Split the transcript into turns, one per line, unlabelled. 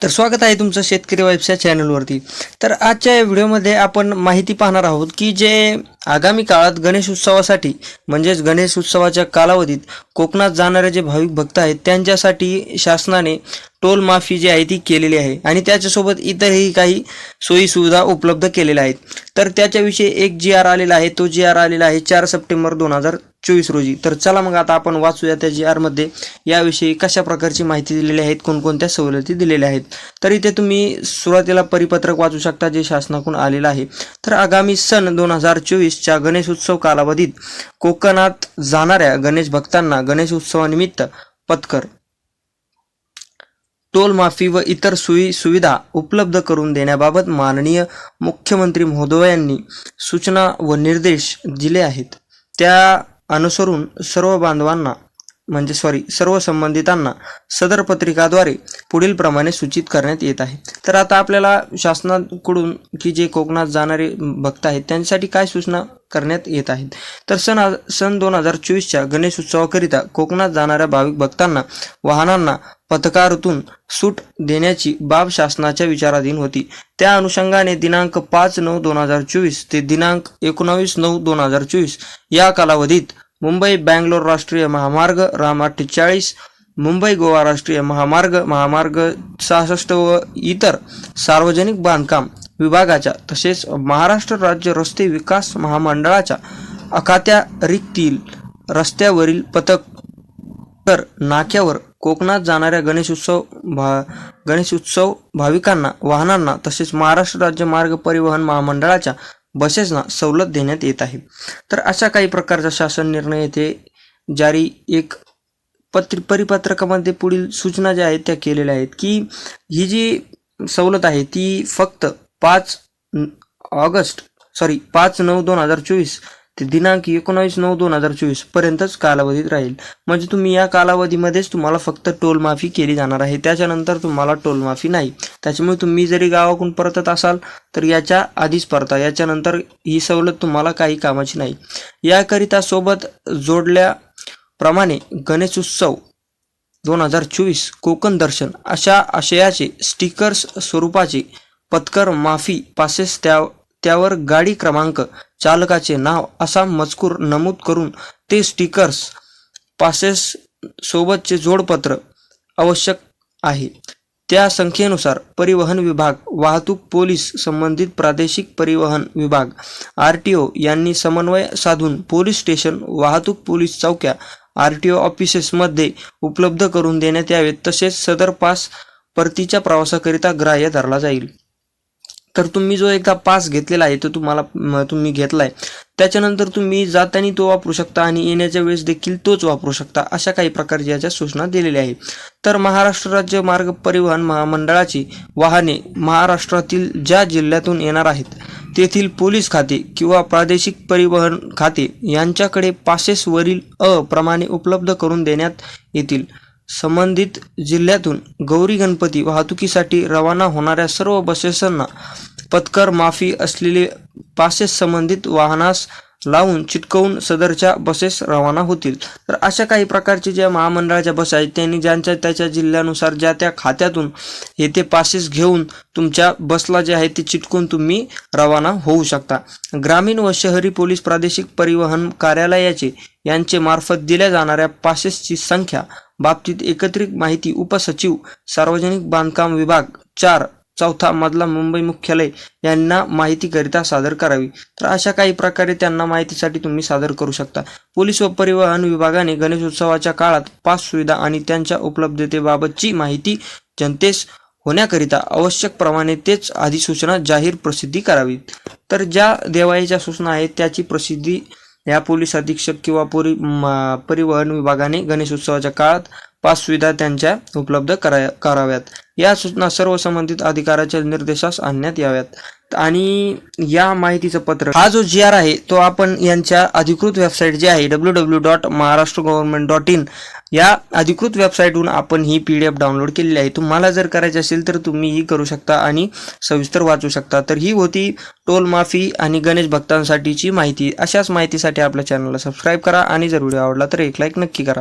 तर स्वागत आहे तुमचं शेतकरी वाईब्स चॅनलवरती तर आजच्या या व्हिडिओमध्ये आपण माहिती पाहणार आहोत की जे आगामी काळात गणेश उत्सवासाठी म्हणजेच गणेश उत्सवाच्या कालावधीत कोकणात जाणारे जे भाविक भक्त आहेत त्यांच्यासाठी शासनाने टोल माफी जी आहे ती केलेली आहे आणि त्याच्यासोबत इतरही काही सोयीसुविधा उपलब्ध केलेल्या आहेत. तर त्याच्याविषयी एक जी आर आलेला आहे तो जी आर आलेला आहे चार सप्टेंबर दोन हजार चोवीस रोजी. तर चला मग आता आपण वाचूया त्या जी आरमध्ये याविषयी कशा प्रकारची माहिती दिलेली आहेत कोणकोणत्या सवलती दिलेल्या आहेत. तर इथे तुम्ही सुरुवातीला परिपत्रक वाचू शकता जे शासनाकडून आलेलं आहे. तर आगामी सन दोन हजार चोवीसच्या गणेश उत्सव कालावधीत कोकणात जाणाऱ्या गणेश भक्तांना गणेश उत्सवानिमित्त पत्कर टोल माफी व इतर सोयी सुविधा उपलब्ध करून देण्याबाबत माननीय मुख्यमंत्री महोदयांनी सूचना व निर्देश दिले आहेत. त्या अनुसरून सर्व बांधवांना म्हणजे सॉरी सर्व संबंधितांना सदर पत्रिकाद्वारे पुढीलप्रमाणे सूचित करण्यात येत आहे. तर आता आपल्याला शासनाकडून की जे कोकणात जाणारे भक्त आहेत त्यांच्यासाठी काय सूचना करण्यात येत आहेत? तर सन सन दोन हजार चोवीसच्या गणेश उत्सवाकरिता कोकणात जाणाऱ्या भाविक भक्तांना वाहनांना पथकारातून सूट देण्याची बाब शासनाच्या विचाराधीन होती. त्या अनुषंगाने दिनांक पाच नऊ दोन हजार चोवीस ते दिनांक एकोणावीस नऊ दोन हजार चोवीस या कालावधीत मुंबई बँगलोर राष्ट्रीय महामार्ग राम अठ्ठेचाळीस मुंबई गोवा राष्ट्रीय महामार्ग महामार्ग सहासष्ट व इतर सार्वजनिक बांधकाम विभागाच्या तसेच महाराष्ट्र राज्य रस्ते विकास महामंडळाच्या अखात्या रिक्तील रस्त्यावरील पथक तर नाक्यावर कोकणात जाणाऱ्या गणेश उत्सव भा गणेश उत्सव भाविकांना वाहनांना तसेच महाराष्ट्र राज्य मार्ग परिवहन महामंडळाच्या बसेसना सवलत देण्यात येत आहे. तर अशा काही प्रकारचा शासन निर्णय येथे जारी एक पत्र परिपत्रकामध्ये पुढील सूचना ज्या आहेत त्या केलेल्या आहेत की ही जी सवलत आहे ती फक्त पाच ऑगस्ट सॉरी पाच नऊ दोन हजार चोवीस ते दिनांक एकोणावीस नऊ दोन हजार चोवीस पर्यंतच कालावधीत राहील. म्हणजे तुम्ही या कालावधीमध्येच तुम्हाला फक्त टोल माफी केली जाणार आहे. त्याच्यानंतर तुम्हाला टोल माफी नाही. त्याच्यामुळे तुम्ही जरी गावाकडून परतत असाल तर याच्या आधीच परता. याच्यानंतर ही सवलत तुम्हाला काही कामाची नाही. याकरिता सोबत जोडल्याप्रमाणे गणेश उत्सव दोन हजार चोवीस कोकण दर्शन अशा आशयाचे स्टिकर्स स्वरूपाचे पत्कर माफी पासेस त्या त्यावर गाडी क्रमांक चालकाचे नाव असा मजकूर नमूद करून ते स्टिकर्स पासेस सोबतचे जोडपत्र आवश्यक आहे. त्या संख्येनुसार परिवहन विभाग वाहतूक पोलीस संबंधित प्रादेशिक परिवहन विभाग आर टी ओ यांनी समन्वय साधून पोलीस स्टेशन वाहतूक पोलीस चौक्या आर टी ओ ऑफिसेसमध्ये उपलब्ध करून देण्यात यावेत. तसेच सदर पास परतीच्या प्रवासाकरिता ग्राह्य धरला जाईल. तर तुम्ही जो एकदा पास घेतलेला आहे तो तुम्हाला तुम्ही घेतला आहे त्याच्यानंतर तुम्ही जाताना तो वापरू शकता आणि येण्याच्या वेळेस देखील तोच वापरू शकता अशा काही प्रकारच्या याच्या सूचना दिलेल्या आहेत. तर महाराष्ट्र राज्य मार्ग परिवहन महामंडळाची वाहने महाराष्ट्रातील ज्या जिल्ह्यातून येणार आहेत तेथील पोलीस खाते किंवा प्रादेशिक परिवहन खाते यांच्याकडे पासेसवरील अ प्रमाणे उपलब्ध करून देण्यात येतील. संबंधित जिल्ह्यातून गौरी गणपती वाहतुकीसाठी रवाना होणाऱ्या सर्व बसेसांना पत्कर माफी असलेले पासेस संबंधित वाहनास लावून चिटकवून सदरच्या बसेस रवाना होतील. तर अशा काही प्रकारचे ज्या महामंडळाच्या बस आहेत त्यांनी ज्यांच्या त्याच्या जिल्ह्यानुसार ज्या त्या खात्यातून येथे पासेस घेऊन तुमच्या बसला जे आहे ते चिटकून तुम्ही रवाना होऊ शकता. ग्रामीण व शहरी पोलीस प्रादेशिक परिवहन कार्यालयाचे यांचे मार्फत दिल्या जाणाऱ्या पासेसची संख्या बाबतीत एकत्रित माहिती उपसचिव सार्वजनिक बांधकाम विभाग चार चौथा मधला मुंबई मुख्यालय यांना माहितीकरिता सादर करावी. तर अशा काही प्रकारे त्यांना माहितीसाठी तुम्ही सादर करू शकता. पोलीस व परिवहन विभागाने गणेशोत्सवाच्या काळात पास सुविधा आणि त्यांच्या उपलब्धतेबाबतची माहिती जनतेस होण्याकरिता आवश्यक प्रमाणे तेच अधिसूचना जाहीर प्रसिद्धी करावी. तर ज्या देवाईच्या सूचना आहेत त्याची प्रसिद्धी या पोलीस अधीक्षक किंवा पोरी परिवहन विभागाने गणेशोत्सवाच्या काळात पास सुविधा त्यांच्या उपलब्ध करा कराव्यात. या सूचना सर्व संबंधित अधिकाऱ्याच्या निर्देशास आणण्यात याव्यात. आणि या माहितीचं पत्र हा जो जी आर आहे तो आपण यांच्या अधिकृत वेबसाईट जी आहे W W dot Maharashtra government dot in या अधिकृत वेबसाईटहून आपण ही पी डी एफ डाउनलोड केलेली आहे. तुम्हाला जर करायची असेल तर तुम्ही ही करू शकता आणि सविस्तर वाचू शकता. तर ही होती टोल माफी आणि गणेश भक्तांसाठीची माहिती. अशाच माहितीसाठी आपल्या चॅनलला सबस्क्राईब करा आणि जर व्हिडिओ आवडला तर एक लाईक नक्की करा.